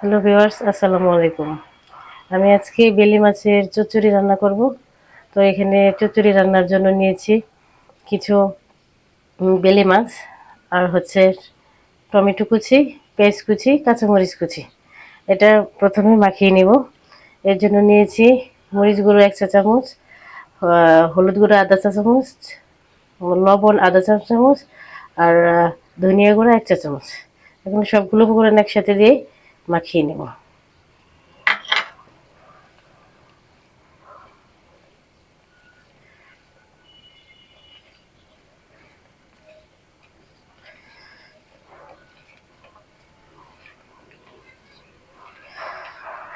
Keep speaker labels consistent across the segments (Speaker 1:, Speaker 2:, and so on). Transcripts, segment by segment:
Speaker 1: Hello viewers, আসসালামু আলাইকুম। আমি আজকে বেলি মাছের চচ্চড়ি রান্না করব। তো এখানে চচ্চড়ি রান্নার জন্য নিয়েছি কিছু বেলি মাছ আর হচ্ছে টমেটো কুচি, পেঁয়াজ কুচি, কাঁচামরিচ কুচি। এটা প্রথমে মাখিয়ে নিব। এর জন্য নিয়েছি মরিচ গুঁড়ো এক চা চামচ হলুদ গুঁড়ো আধা চা চামচ, লবণ আধা চা চামচ আর ধনিয়া গুঁড়ো এক চা চামচ। এখন সবগুলো উপকরণ একসাথে দিয়ে মাখিয়ে নেব।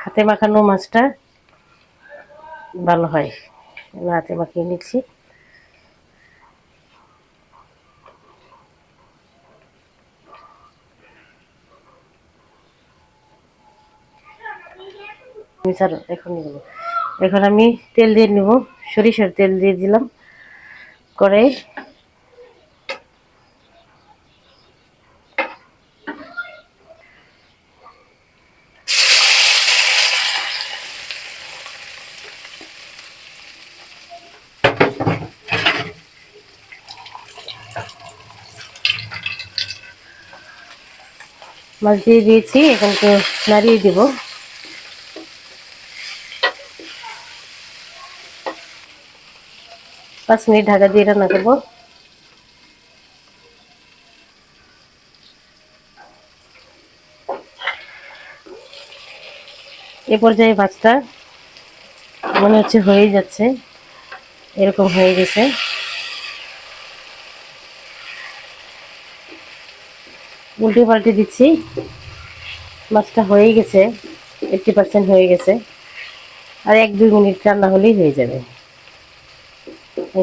Speaker 1: হাতে মাখানো মাছটা ভালো হয়। হাতে মাখিয়ে নিচ্ছি। আমি ছাড়ো এখন নিব। এখন আমি তেল দিয়ে নিব। সরিষার তেল দিয়ে দিলাম। কড়াই মাছ দিয়ে দিয়েছি এখন তো নাড়িয়ে দিব। পাঁচ মিনিট ঢাকা দিয়ে রান্না করব। এ পর্যায়ে মাছটা মনে হচ্ছে হয়ে যাচ্ছে, এরকম হয়ে গেছে। উল্টে পাল্টে দিচ্ছি মাছটা হয়ে গেছে এইটটি পার্সেন্ট হয়ে গেছে। আর এক দুই মিনিট রান্না হলেই হয়ে যাবে।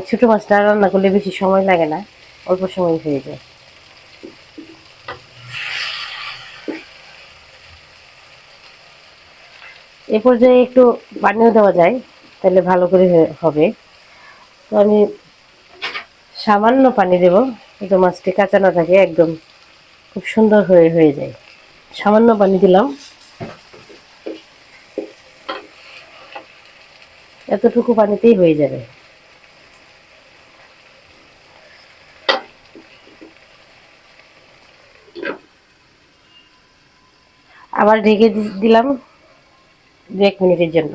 Speaker 1: ছোটো মাছটা রান্না করলে বেশি সময় লাগে না, অল্প সময় হয়ে যায়। এ পর্যায়ে একটু পানিও দেওয়া যায়, তাহলে ভালো করে হবে। তো আমি সামান্য পানি দেব কিন্তু মাছটি কাঁচা না থাকে, একদম খুব সুন্দর হয়ে হয়ে যায়। সামান্য পানি দিলাম। এতটুকু পানিতেই হয়ে যাবে। আবার ঢেকে দিলাম দু এক মিনিটের জন্য।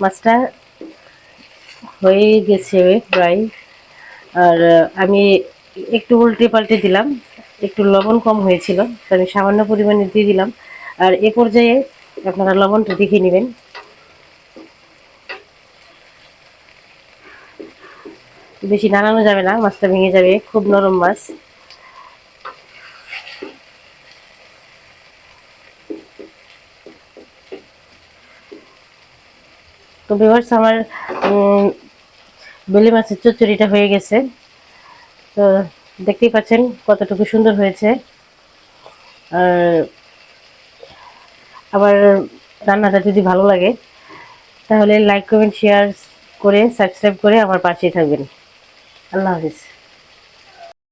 Speaker 1: মাছটা হয়ে গেছে প্রায়। আর আমি একটু উল্টে পাল্টে দিলাম। একটু লবণ কম হয়েছিল আমি সামান্য পরিমাণে দিয়ে দিলাম। আর এ পর্যায়ে আপনারা লবণটা দেখে নেবেন। বেশি নাড়ানো যাবে না, মাছটা ভেঙে যাবে, খুব নরম মাছ। তো ভিউয়ার্স আমার বেলে মাছের চচ্চড়িটা হয়ে গেছে। তো দেখতেই পাচ্ছেন কতটুকু সুন্দর হয়েছে। আর আবার রান্নাটা যদি ভালো লাগে, তাহলে লাইক কমেন্ট শেয়ার করে সাবস্ক্রাইব করে আমার পাশেই থাকবেন। আল্লাহ হাফিজ